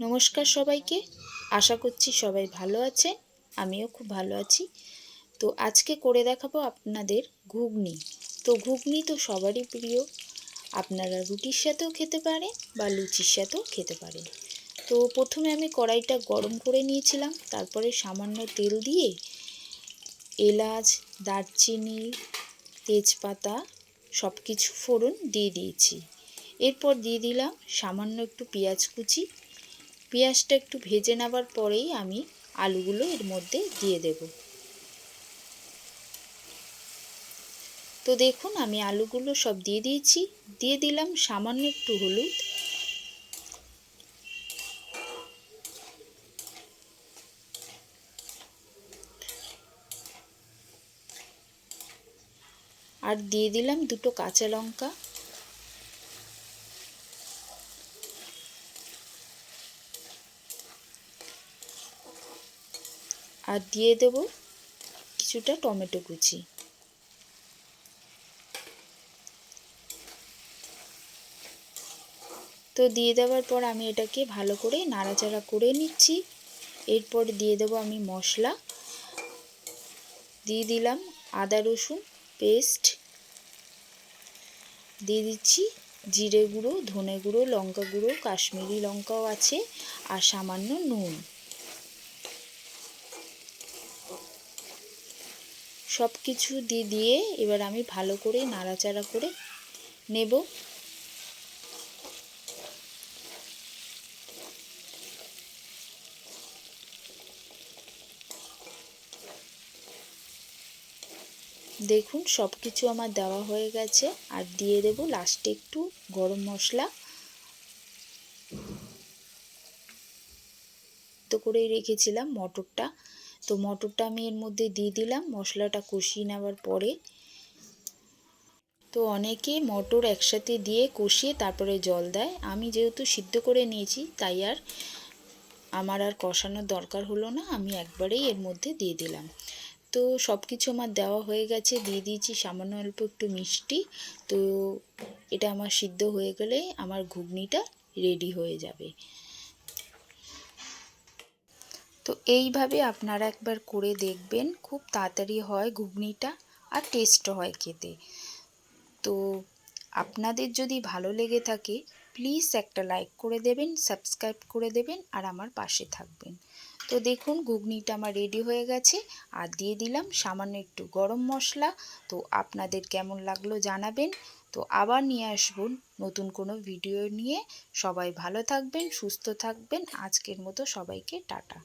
নমস্কার সবাইকে। আশা করছি সবাই ভালো আছে আমিও খুব ভালো আছি। তো আজকে করে দেখাবো আপনাদের ঘুগনি। তো ঘুগনি তো সবারই প্রিয়। আপনারা রুটির সাথেও খেতে পারেন বা লুচির সাথেও খেতে পারেন। তো প্রথমে আমি কড়াইটা গরম করে নিয়েছিলাম। তারপরে সামান্য তেল দিয়ে এলাচ, দারচিনি, তেজপাতা সব কিছু ফোড়ন দিয়ে দিয়েছি। এরপর দিয়ে দিলাম সামান্য একটু পেঁয়াজ কুচি। পেঁয়াজটা একটু ভেজে নেবার পরেই আমি আলুগুলো এর মধ্যে দিয়ে দেব। তো দেখুন আমি আলুগুলো সব দিয়ে দিয়েছি। দিয়ে দিলাম সামান্য একটু হলুদ। আর দিয়ে দিলাম দুটো কাঁচা লঙ্কা। আর দিয়ে দেব কিছুটা টমেটো কুচি। তো দিয়ে দেওয়ার পর আমি এটাকে ভালো করে নাড়াচাড়া করে নিচ্ছি। এরপর দিয়ে দেব আমি মশলা। দিয়ে দিলাম আদা, রসুন, পেস্ট। দিয়ে দিচ্ছি জিরে গুঁড়ো, ধনে গুঁড়ো, লঙ্কা গুঁড়ো, কাশ্মীরি লঙ্কাও আছে, আর সামান্য নুন। সব কিছু দিয়ে দিয়ে এবার আমি ভালো করে নাড়াচাড়া করে নেব। দেখুন সব কিছু আমার দেওয়া হয়ে গেছে। আর দিয়ে দেব লাস্টে একটু গরম মশলা। তো করেই রেখেছিলাম মটরটা। তো মটরটা আমি এর মধ্যে দিয়ে দিলাম, মশলাটা কষিয়ে নেওয়ার পরে। তো অনেকে মটর একসাথে দিয়ে কষিয়ে তারপরে জল দেয়। আমি যেহেতু সিদ্ধ করে নিয়েছি, তাই আর আমার আর কষানোর দরকার হলো না, আমি একবারেই এর মধ্যে দিয়ে দিলাম। তো সব কিছু আমার দেওয়া হয়ে গেছে, দিয়ে দিয়েছি সামান্য অল্প একটু মিষ্টি। তো এটা আমার সিদ্ধ হয়ে গেলে আমার ঘুগনিটা রেডি হয়ে যাবে। তো এইভাবে আপনারা একবার করে দেখবেন, খুব তাড়াতাড়ি হয় ঘুগনিটা আর টেস্ট হয় খেতে। তো আপনাদের যদি ভালো লেগে থাকে প্লিজ একটা লাইক করে দেবেন সাবস্ক্রাইব করে দেবেন আর আমার পাশে থাকবেন। তো দেখুন ঘুগনিটা আমার রেডি হয়ে গেছে, আর দিয়ে দিলাম সামান্য একটু গরম মশলা। তো আপনাদের কেমন লাগল জানাবেন। তো আবার নিয়ে আসবুন নতুন কোনো ভিডিও নিয়ে। সবাই ভালো থাকবেন, সুস্থ থাকবেন। আজকের মতো সবাইকে টাটা।